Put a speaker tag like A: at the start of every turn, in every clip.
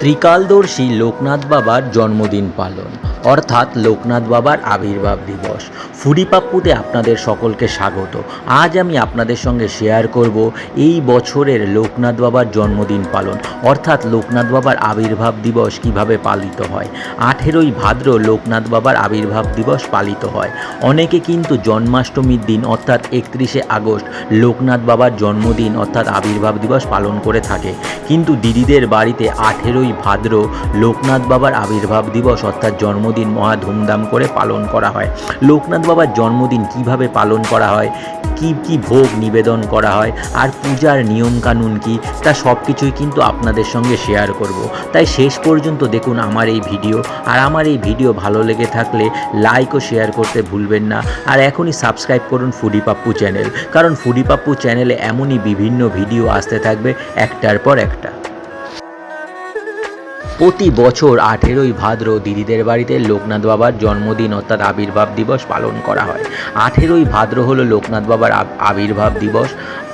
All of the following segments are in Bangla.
A: ত্রিকালদর্শী লোকনাথ বাবার জন্মদিন পালন। অর্থাৎ লোকনাথ বাবার আবির্ভাব দিবস। ফুডিপাপ্পুতে আপনাদের সকলকে স্বাগত। আজ আমি আপনাদের সঙ্গে শেয়ার করব এই বছরের লোকনাথ বাবার জন্মদিন পালন। অর্থাৎ লোকনাথ বাবার আবির্ভাব দিবস কীভাবে পালিত হয়? আঠেরোই ভাদ্র লোকনাথ বাবার আবির্ভাব দিবস পালিত হয়। অনেকে কিন্তু জন্মাষ্টমীর দিন, অর্থাৎ একত্রিশে আগস্ট, লোকনাথ বাবার জন্মদিন, অর্থাৎ আবির্ভাব দিবস পালন করে থাকে। কিন্তু দিদিদের বাড়িতে আঠেরোই ভাদ্র লোকনাথ বাবার আবির্ভাব দিবস, অর্থাৎ জন্মদিন মহা ধুমধাম করে পালন করা হয়। লোকনাথ বাবার জন্মদিন কীভাবে পালন করা হয়? কি কি ভোগ নিবেদন করা হয়? আর পূজার নিয়মকানুন কি? তা সব কিছুই কিন্তু আপনাদের সঙ্গে শেয়ার করব। তাই শেষ পর্যন্ত দেখুন আমার এই ভিডিও আর আমার এই ভিডিও ভালো লেগে থাকলে লাইক ও শেয়ার করতে ভুলবেন না। আর এখনই সাবস্ক্রাইব করুন ফুডি পাপ্পু চ্যানেল কারণ ফুডি পাপ্পু চ্যানেলে এমনই বিভিন্ন ভিডিও আসতে থাকবে একটার পর একটা। প্রতি বছর আঠেরোই ভাদ্র দিদিদের বাড়িতে লোকনাথ বাবার জন্মদিন অর্থাৎ আবির্ভাব দিবস পালন করা হয়। আঠেরোই ভাদ্র হলো লোকনাথ বাবার আবির্ভাব দিবস,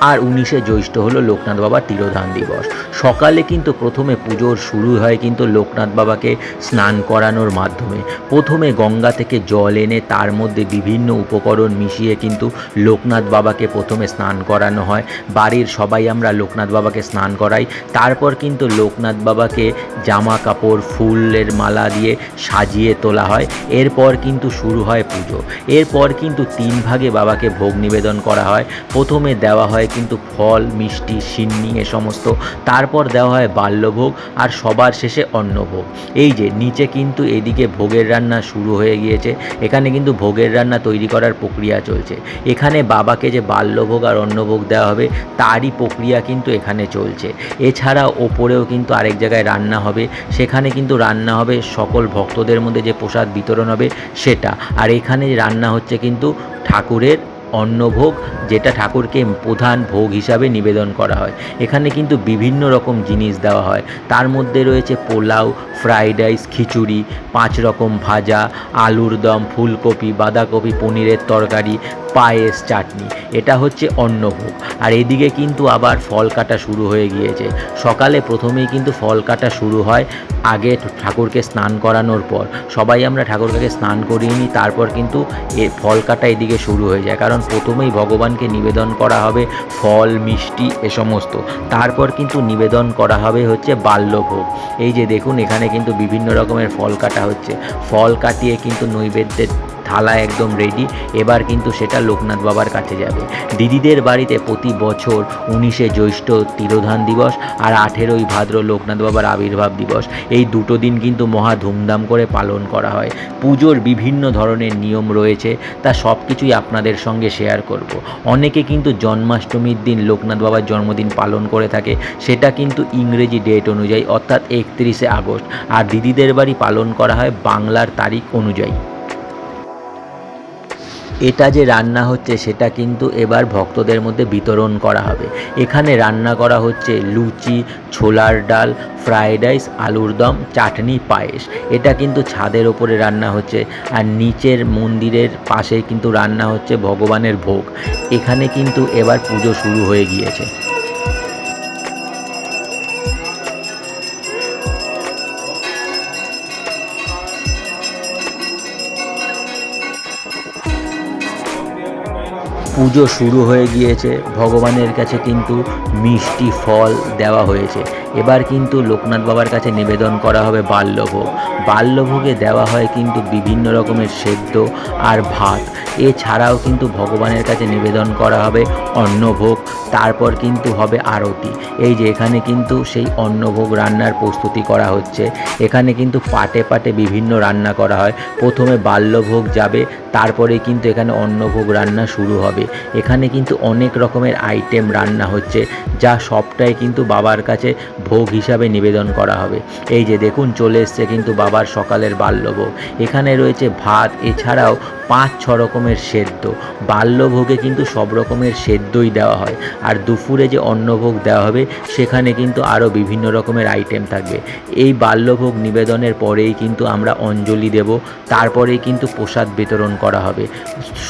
A: আর উনিশে জ্যৈষ্ঠ হলো লোকনাথ বাবার তিরোধান দিবস। সকালে কিন্তু প্রথমে পুজোর শুরু হয় কিন্তু লোকনাথ বাবাকে স্নান করানোর মাধ্যমে। প্রথমে গঙ্গা থেকে জল এনে তার মধ্যে বিভিন্ন উপকরণ মিশিয়ে কিন্তু লোকনাথ বাবাকে প্রথমে স্নান করানো হয়। বাড়ির সবাই আমরা লোকনাথ বাবাকে স্নান করাই। তারপর কিন্তু লোকনাথ বাবাকে জামা কাপড় ফুলের মালা দিয়ে সাজিয়ে তোলা হয়। এরপর কিন্তু শুরু হয় পুজো। এরপর কিন্তু তিন ভাগে বাবাকে ভোগ নিবেদন করা হয়। প্রথমে দেওয়া হয় কিন্তু ফল, মিষ্টি, সিন্নি এ সমস্ত। তারপর দেওয়া হয় বাল্যভোগ আর সবার শেষে অন্নভোগ। এই যে, নিচে কিন্তু এদিকে ভোগের রান্না শুরু হয়ে গিয়েছে। এখানে কিন্তু ভোগের রান্না তৈরি করার প্রক্রিয়া চলছে। এখানে বাবাকে যে বাল্যভোগ আর অন্নভোগ দেওয়া হবে, তারই প্রক্রিয়া কিন্তু এখানে চলছে। এছাড়া ওপরেও কিন্তু আরেক জায়গায় রান্না হবে। সেখানে কিন্তু রান্না হবে সকল ভক্তদের মধ্যে যে প্রসাদ বিতরণ হবে সেটা। আর এখানে রান্না হচ্ছে কিন্তু ঠাকুরের অন্নভোগ, যেটা ঠাকুরকে প্রধান ভোগ হিসাবে নিবেদন করা হয়। এখানে কিন্তু বিভিন্ন রকম জিনিস দেওয়া হয়। তার মধ্যে রয়েছে পোলাও, ফ্রাইড রাইস, খিচুড়ি, পাঁচ রকম ভাজা, আলুর দম, ফুলকপি, বাঁধাকপি, পনিরের তরকারি পায়েস চাটনি, এটা হচ্ছে অন্নভোগ। আর এদিকে কিন্তু আবার ফল কাটা শুরু হয়ে গিয়েছে। সকালে প্রথমেই কিন্তু ফল কাটা শুরু হয় আগে ঠাকুরকে স্নান করানোর পর। সবাই আমরা ঠাকুরকে স্নান করিয়ে নিই, তারপর কিন্তু এ ফল কাটা এদিকে শুরু হয়ে যায়। কারণ প্রথমেই ভগবানকে নিবেদন করা হবে ফল, মিষ্টি এ সমস্ত। তারপর কিন্তু নিবেদন করা হবে হচ্ছে বাল্যভোগ। এই যে দেখুন, এখানে কিন্তু বিভিন্ন রকমের ফল কাটা হচ্ছে। ফল কাটিয়ে কিন্তু নৈবেদ্যের থালা একদম রেডি এবার কিন্তু সেটা লোকনাথ বাবার কাছে যাবে। দিদিদের বাড়িতে প্রতি বছর উনিশে জ্যৈষ্ঠ তিরোধান দিবস আর আঠেরোই ভাদ্র লোকনাথ বাবার আবির্ভাব দিবস। এই দুটো দিন কিন্তু মহা ধুমধাম করে পালন করা হয়। পুজোর বিভিন্ন ধরনের নিয়ম রয়েছে, তা সব কিছুই আপনাদের সঙ্গে শেয়ার করব। অনেকে কিন্তু জন্মাষ্টমীর দিন লোকনাথ বাবার জন্মদিন পালন করে থাকে, সেটা কিন্তু ইংরেজি ডেট অনুযায়ী, অর্থাৎ একত্রিশে আগস্ট। আর দিদিদের বাড়ি পালন করা হয় বাংলার তারিখ অনুযায়ী। এটা যে রান্না হচ্ছে সেটা কিন্তু এবার ভক্তদের মধ্যে বিতরণ করা হবে। এখানে রান্না করা হচ্ছে লুচি, ছোলার ডাল ফ্রায়েড রাইস, আলুর দম, চাটনি, পায়েস। এটা কিন্তু ছাদের ওপরে রান্না হচ্ছে আর নিচের মন্দিরের পাশে কিন্তু রান্না হচ্ছে ভগবানের ভোগ। এখানে কিন্তু এবার পুজো শুরু হয়ে গিয়েছে। পুজো শুরু হয়ে গিয়েছে, ভগবানের কাছে কিন্তু মিষ্টি ফল দেওয়া হয়েছে। এবার কিন্তু লোকনাথ বাবার কাছে নিবেদন করা হবে বাল্যভোগ। বাল্যভোগে দেওয়া হয় কিন্তু বিভিন্ন রকমের সেদ্ধ আর ভাত। এছাড়াও কিন্তু ভগবানের কাছে নিবেদন করা হবে অন্নভোগ, তারপর কিন্তু হবে আরতি। এই যে এখানে কিন্তু সেই অন্নভোগ রান্নার প্রস্তুতি করা হচ্ছে। এখানে কিন্তু পাটে পাটে বিভিন্ন রান্না করা হয়। প্রথমে বাল্যভোগ যাবে, তারপরে কিন্তু এখানে অন্নভোগ রান্না শুরু হবে। এখানে কিন্তু অনেক রকমের আইটেম রান্না হচ্ছে, যা সবটাই কিন্তু বাবার কাছে ভোগ হিসাবে নিবেদন করা হবে। এই যে দেখুন, চলে এসছে কিন্তু বাবার সকালের বাল্যভোগ। এখানে রয়েছে ভাত, এছাড়াও পাঁচ, ছ রকমের সেদ্ধ। বাল্যভোগে কিন্তু সব রকমের সেদ্ধই দেওয়া হয়। আর দুপুরে যে অন্নভোগ দেওয়া হবে, সেখানে কিন্তু আরও বিভিন্ন রকমের আইটেম থাকবে এই বাল্যভোগ নিবেদনের পরেই কিন্তু আমরা অঞ্জলি দেব। তারপরেই কিন্তু প্রসাদ বিতরণ করা হবে।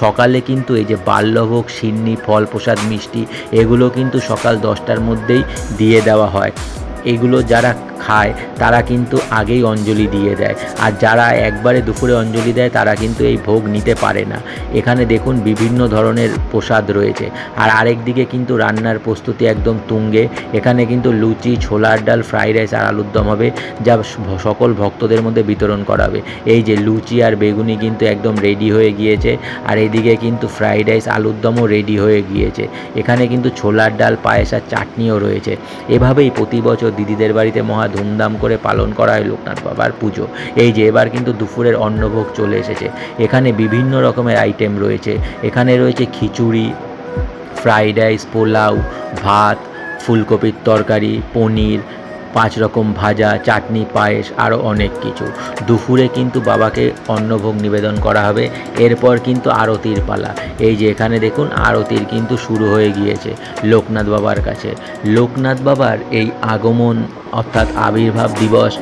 A: সকালে কিন্তু এই যে বাল্যভোগ, সিন্নি, ফল, প্রসাদ, মিষ্টি, এগুলো কিন্তু সকাল দশটার মধ্যেই দিয়ে দেওয়া হয়। এগুলো যারা খায়, তারা কিন্তু আগেই অঞ্জলি দিয়ে দেয়। আর যারা একবারে দুপুরে অঞ্জলি দেয়, তারা কিন্তু এই ভোগ নিতে পারে না। এখানে দেখুন বিভিন্ন ধরনের প্রসাদ রয়েছে। আর আরেক দিকে কিন্তু রান্নার প্রস্তুতি একদম তুঙ্গে। এখানে কিন্তু লুচি, ছোলার ডাল, ফ্রাইড রাইস আর আলুর দম হবে, যা সকল ভক্তদের মধ্যে বিতরণ করা হবে এই যে লুচি আর বেগুনি কিন্তু একদম রেডি হয়ে গিয়েছে। আর এদিকে কিন্তু ফ্রাইড রাইস, আলুর দমও রেডি হয়ে গিয়েছে। এখানে কিন্তু ছোলার ডাল, পায়েস আর চাটনিও রয়েছে। এভাবেই প্রতি বছর দিদিদের বাড়িতে মহা ধুমধাম করে পালন করা হয় লোকনাথ বাবার পুজো। এই যে এবার কিন্তু দুপুরের অন্নভোগ চলে এসেছে। এখানে বিভিন্ন রকমের আইটেম রয়েছে। এখানে রয়েছে খিচুড়ি ফ্রাইড রাইস পোলাও, ভাত, ফুলকপির তরকারি, পনির পাঁচ রকম ভাজা, চাটনি, পায়েস আরও অনেক কিছু। দুপুরে কিন্তু বাবাকে অন্নভোগ নিবেদন করা হবে। এরপর কিন্তু আরতির পালা। এই যে এখানে দেখুন, আরতির কিন্তু শুরু হয়ে গিয়েছে লোকনাথ বাবার কাছে। লোকনাথ বাবার এই আগমন অর্থাৎ আবির্ভাব দিবস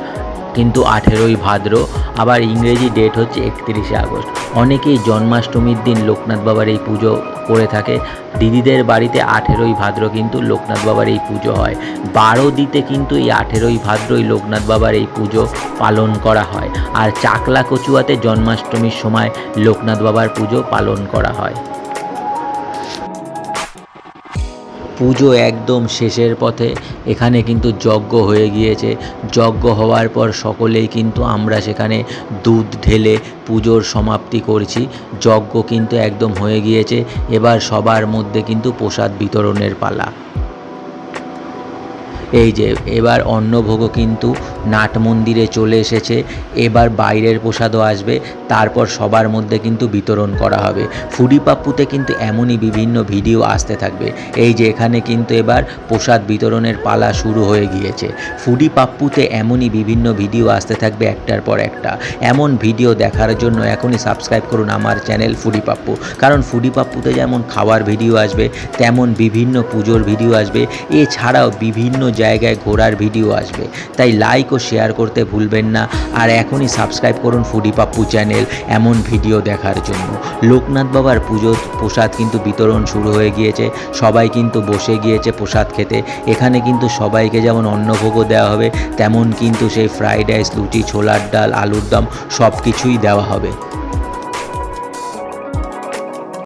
A: কিন্তু আঠেরোই ভাদ্র, আবার ইংরেজি ডেট হচ্ছে একত্রিশে আগস্ট। অনেকেই জন্মাষ্টমীর দিন লোকনাথ বাবার এই পুজো করে থাকে। দিদিদের বাড়িতে আঠেরোই ভাদ্র কিন্তু লোকনাথ বাবার এই পুজো হয়। বারো দিতে কিন্তু এই আঠেরোই ভাদ্রই লোকনাথ বাবার এই পুজো পালন করা হয়। আর চাকলা কচুয়াতে জন্মাষ্টমীর সময় লোকনাথ বাবার পুজো পালন করা হয়। পুজো একদম শেষের পথে। এখানে কিন্তু যজ্ঞ হয়ে গিয়েছে। যজ্ঞ হওয়ার পর সকলেই কিন্তু আমরা সেখানে দুধ ঢেলে পুজোর সমাপ্তি করছি। যজ্ঞ কিন্তু একদম হয়ে গিয়েছে। এবার সবার মধ্যে কিন্তু প্রসাদ বিতরণের পালা। এই যে এবার অন্নভোগও কিন্তু নাট মন্দিরে চলে এসেছে, এবার বাইরের প্রসাদও আসবে, তারপর সবার মধ্যে কিন্তু বিতরণ করা হবে। ফুডি পাপ্পুতে কিন্তু এমনই বিভিন্ন ভিডিও আসতে থাকবে। এই যে এখানে কিন্তু এবার প্রসাদ বিতরণের পালা শুরু হয়ে গিয়েছে। ফুডি পাপ্পুতে এমনই বিভিন্ন ভিডিও আসতে থাকবে একটার পর একটা। এমন ভিডিও দেখার জন্য এখনই সাবস্ক্রাইব করুন আমার চ্যানেল ফুডি পাপ্পু কারণ ফুডি পাপ্পুতে যেমন খাওয়ার ভিডিও আসবে, তেমন বিভিন্ন পুজোর ভিডিও আসবে। এছাড়াও বিভিন্ন জায়গায় ঘোরার ভিডিও আসবে। তাই লাইক ও শেয়ার করতে ভুলবেন না। আর এখনই সাবস্ক্রাইব করুন ফুডি পাপ্পু চ্যানেল এমন ভিডিও দেখার জন্য। লোকনাথ বাবার পুজোর প্রসাদ কিন্তু বিতরণ শুরু হয়ে গিয়েছে। সবাই কিন্তু বসে গিয়েছে প্রসাদ খেতে। এখানে কিন্তু সবাইকে যেমন অন্নভোগও দেওয়া হবে, তেমন কিন্তু সেই ফ্রাইড রাইস লুচি, ছোলার ডাল, আলুর দম সব কিছুই দেওয়া হবে।